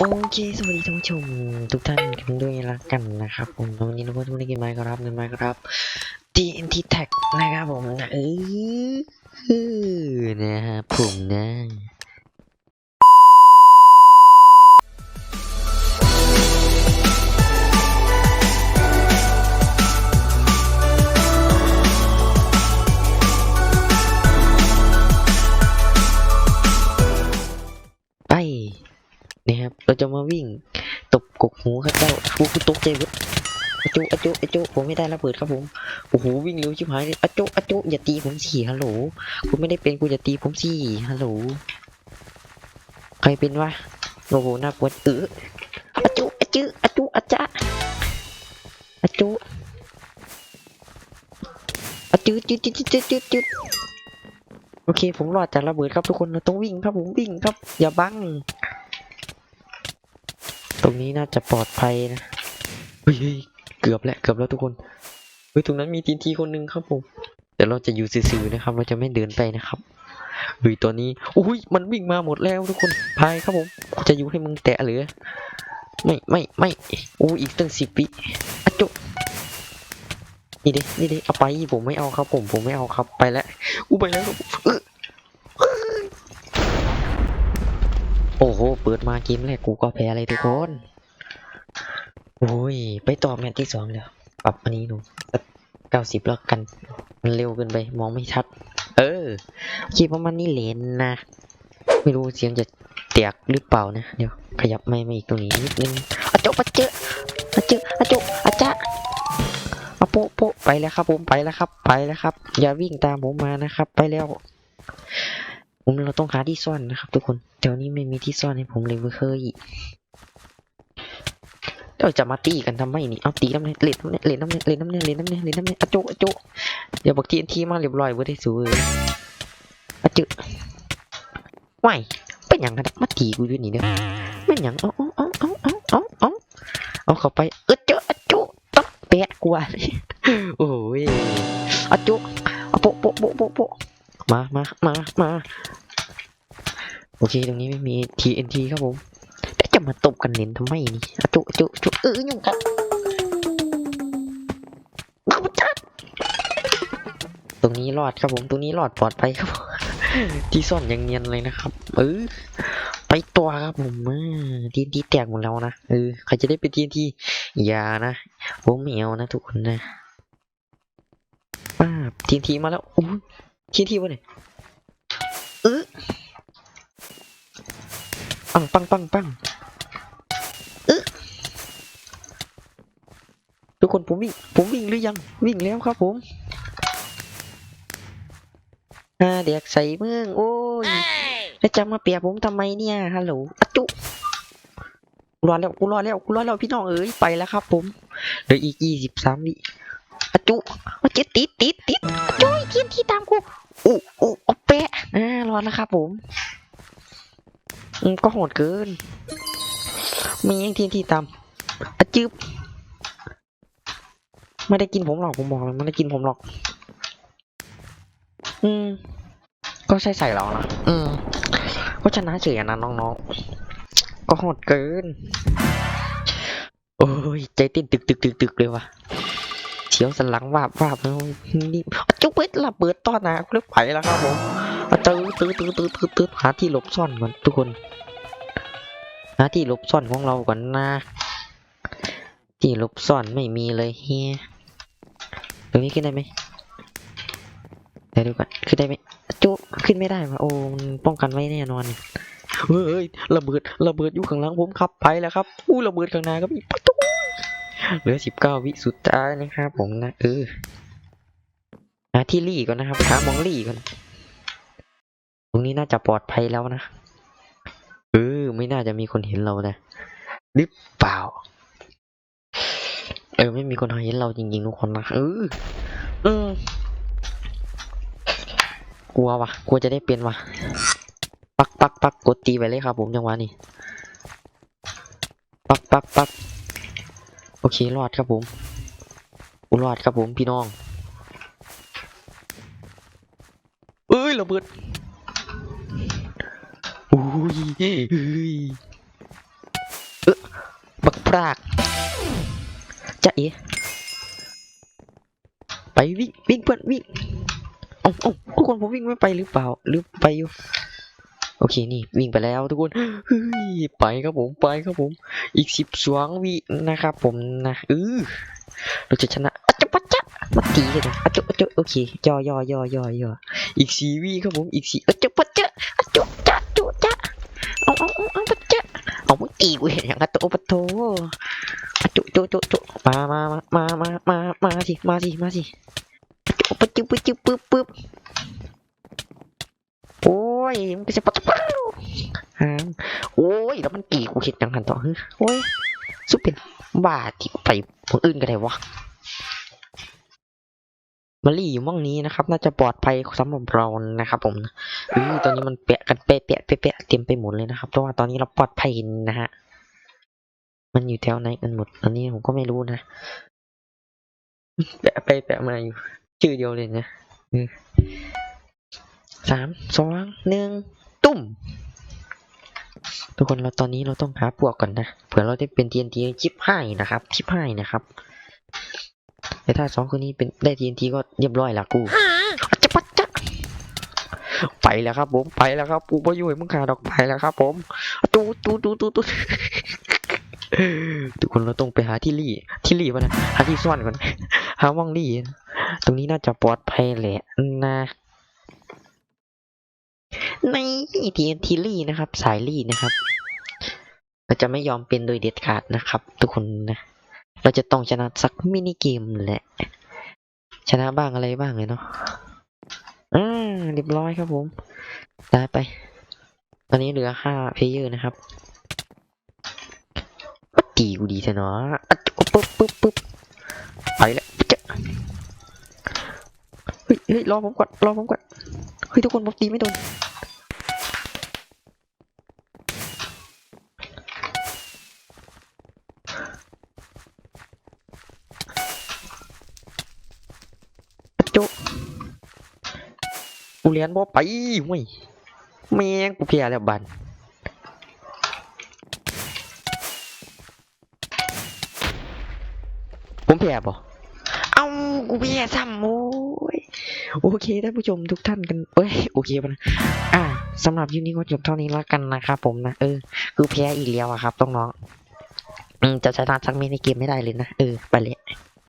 โอเคสวัสดีท่านผู้ชมทุกท่านกันด้วยละกันนะครับผมวันนี้เราก็ทุกคนได้กินไมครับเงินไมครับ TNT Tag นะครับผมนะเออเออนะครับผมนะไป นะครับ เราจะมาวิ่งตบกกหูครับเจ้ากูกูตกใจเว้ยอจุอจุอจุผมไม่ได้ระเบิดครับผม โอ้โหวิ่งเร็วชิบหายเลยอจุอจุอย่าตีผมสิฮัลโหล คุณไม่ได้เป็นกูอย่าตีผมสิฮัลโหล ใครเป็นวะ โอ้โหน่ากลัวเอออจุอจุอจุอะจ๊ะอจุอจุจุจุจุจุจุจุโอเค ผมรอดจากระเบิดครับทุกคน เราต้องวิ่งครับผมวิ่งครับ อย่าบัง ตรงนี้น่าจะปลอดภัยนะเฮ้ยเกือบแล้วเกือบแล้วทุกคนเฮ้ยตรงนั้นมีทีนทีคนหนึ่งครับผมเดี๋ยวเราจะอยู่ซื่อๆนะครับ เราจะไม่เดินไปนะครับเฮ้ยตัวนี้อุ้ยมันวิ่งมาหมดแล้วทุกคนพายครับผมจะอยู่ให้มึงแตะหรือไม่ไม่ไม่โอ้อีกตั้งสิบวิอะจุนี่ดินี่ดิเอาไปผมไม่เอาครับผมผมไม่เอาครับไปแล้วอู้ไปแล้วเออ โอ้โห เปิดมาเกมแรกกูก็แพ้เลยทุกคนโอ้ย ไปต่อแมตช์ที่สองแล้วปรับอันนี้หนูเก้าสิบแล้วกัน มันเร็วเกินไป มองไม่ชัด เออคิดว่ามันนี่เลนนะ ไม่รู้เสียงจะแตกหรือเปล่านะ เดี๋ยว ขยับไม่มาอีกตรงนี้นิดนึงอะโจะปะเจออะเจออจะอะจ๊ะอะโปะโปะไปแล้วครับผม ไปแล้วครับ ไปแล้วครับ อย่าวิ่งตามผมมานะครับ ไปแล้ว ผมเราต้องหาที่ซ่อนนะครับ ทุกคนแถวนี้ไม่มีที่ซ่อนให้ผมเลยเฮ้ยเราจะมาตีกันทำไมนี่เอาตีน้ำเนี่ยเล่นน้ำเนี่ยเล่นน้ำเนี่ยเล่นน้ำเนี่ยเล่นน้ำเนี่ยเล่นน้ำเนี่ยอโจอโจเดี๋ยวบอกทีนทีมาเรียบร้อยเว้ยได้สวยอจึไม่เป็นอย่างกันมาตีกูด้วยนี่เด้อเป็นยัางเอาเอาเอาเอาเอาเอเอาเข้าไปออจออโจต้องเปะกว่าโอ้ยอโจอโปะโปะโปโปมามามามา โอเค ตรงนี้ไม่มี TNT ครับผมแล้วจะมาตบกันเน้นทำไมนี่จุจุจุเออยุ่งกันเอาจัดตรงนี้รอดครับผม ตรงนี้รอดปลอดภัยครับที่ซ่อนอย่างเนียนเลยนะครับ เออ ไปตัวครับผมเออทีนทีแตกหมดแล้วนะ เออ ใครจะได้เป็นทีนทีอย่านะผมไม่เอานะทุกคนนะป้าทีนทีมาแล้วอู้ทีนทีวะเนี่ยเออ ปังปังปังปังทุกคนผมวิ่งผมวิ่งหรือยังวิ่งแล้วครับผมอ่าเด็กใส่เมืองโอ้ยแล้วจะมาเปรียบผมทำไมเนี่ยฮัลโหลอะจุรอดแล้วกูรอดแล้วกูรอดแล้วพี่น้องเอ๋ยไปแล้วครับ ผมเหลืออีกยี่สิบสามวิอะจุอะเจ็ดติดติดติดอะจุอีกทีที่ตามกูอู้อู้เอาแปะอ่ารอดแล้วครับผมอืม ก็โหดเกิน มียังทีที่ตามอจึบไม่ได้กินผมหรอกผมบอกเลยไม่ได้กินผมหรอก อืม ก็ใช่ใส่เรานะอืม ก็ชนะเฉยนะน้องๆ ก็โหดเกิน โอ้ย ใจเต้นตึกตึกตึกตึกเลยว่ะเสียวสันหลังวาบวาบแล้วนี่จุ๊บเวทระเบิดต้อนนะกูเลยไปแล้วครับผม ตื้อตื้อตื้อตื้อตื้อตื้อหาที่หลบซ่อนก่อนทุกคน หาที่หลบซ่อนของเราก่อนนะ ที่หลบซ่อนไม่มีเลยเฮียตรงนี้ขึ้นได้ไหมเดี๋ยวดูก่อนขึ้นได้ไหมจุขึ้นไม่ได้วะโอ้มันป้องกันไว้แน่นอนเฮ้ยระเบิดระเบิดอยู่ข้างหลังผมขับไปแล้วครับอู้ระเบิดข้างหน้าก็มีประตูเหลือสิบเก้าวิสุดท้ายนะครับผมนะเออหาที่รี่ก่อนนะครับหามองรี่ก่อน รงนี้น่าจะปลอดภัยแล้วนะเออไม่น่าจะมีคนเห็นเรานะหรือเปล่า เออ ไม่มีคนเห็นเราจริงๆทุกคนนะเออเออกลัววะกลัวจะได้เป็นวะปักปักปักกดตีไปเลยครับผมจังหวะนี้ปักปักปักโอเครอดครับผมกูรอดครับผมพี่น้อง เอ้ยระเบิด ยเฮ้ยพรากจะเอ๋ไปวิ่งวิ่งเพื่อนวิ่งเอ้าเอ้าทุกคนผมวิ่งไม่ไปหรือเปล่า หรือไปอยู่ โอเคนี่วิ่งไปแล้วทุกคนเฮ้ยไปครับผมไปครับผม อีกสิบสองวินะครับผมนะเออเราจะชนะอจปัจจะมาตีกันนะอจะอจะโอเคย่อย่อย่อย่อย่ออีกสี่วิครับผมอีกสี่อจปัจ อีกูเห็นอย่างกระโตปะโตจุจุจุจุมามามามามามามาสิมาสิมาสิปะจุปะจุปะจุปึ๊บปึ๊บโอ้ยมันก็จะปัจจุหางโอ้ยแล้วมันตีกูเห็นอย่างกันต่อเฮ้ยโอ้ยสุดเป็นบ้าที่ไปคนอื่นก็ได้วะ มาลี่อยู่ม่องนี้นะครับ น่าจะปลอดภัยสำหรับเรานะครับผมอือตอนนี้มันเปะกันเปะเปะเปะเต็มไปหมดเลยนะครับเพราะว่าตอนนี้เราปลอดภัยนะฮะมันอยู่แถวไหนกันหมดอันนี้ผมก็ไม่รู้นะแปะไปแปะมาอยู่ ชื่อเดียวเลยนะสามสองหนึ่งตุ้มทุกคนเราตอนนี้เราต้องหาปวกก่อนนะเผื่อเราได้เป็น TNT ชิปให้นะครับชิปให้นะครับ แต่ถ้าสองคนนี้เป็นได้ TNT ก็เรียบร้อยละกูอะจะปัดจะไปแล้วครับ ผมไปแล้วครับปูพยุ้ยมึงขาดอกไปแล้วครับ ผมตูตูตูตูตูทุกคนเราต้องไปหาที่รี่ที่รี่วะนะหาที่ซ่อนก่อนหาว่องรี่ตรงนี้น่าจะปลอดภัยแหละนะใน TNT รี่นะครับ สายรี่นะครับเราจะไม่ยอมเป็นโดยเด็ดขาดนะครับ ทุกคนนะ เราจะต้องชนะสักมินิเกมแหละ ชนะบ้างอะไรบ้างเลยเนาะอ่าเรียบร้อยครับผม ได้ไป ตอนนี้เหลือห้าเพลเยอร์นะครับ ตีกูดีซะเนาะอะปุ๊บปุ๊บปุ๊บไปแล้วจะเฮ้ยเฮ้ยรอผมก่อนรอผมก่อนเฮ้ยทุกคนผมตีไม่โดน กูเรียนบ่ไปห่วยแม่งกูเพียแล้วบันผมเพียบ่เอากูเพียซ้ำโอ้ยโอเคท่านผู้ชมทุกท่านกันเอ้ยโอเคปะนะอ่าสำหรับคลิปนี้ก็จบเท่านี้แล้วกันนะครับผมนะเออคือแพ้อีกแล้วอะครับต้องน้องๆอืมจะชนะสักมินิเกมไม่ได้เลยนะเออไปเลย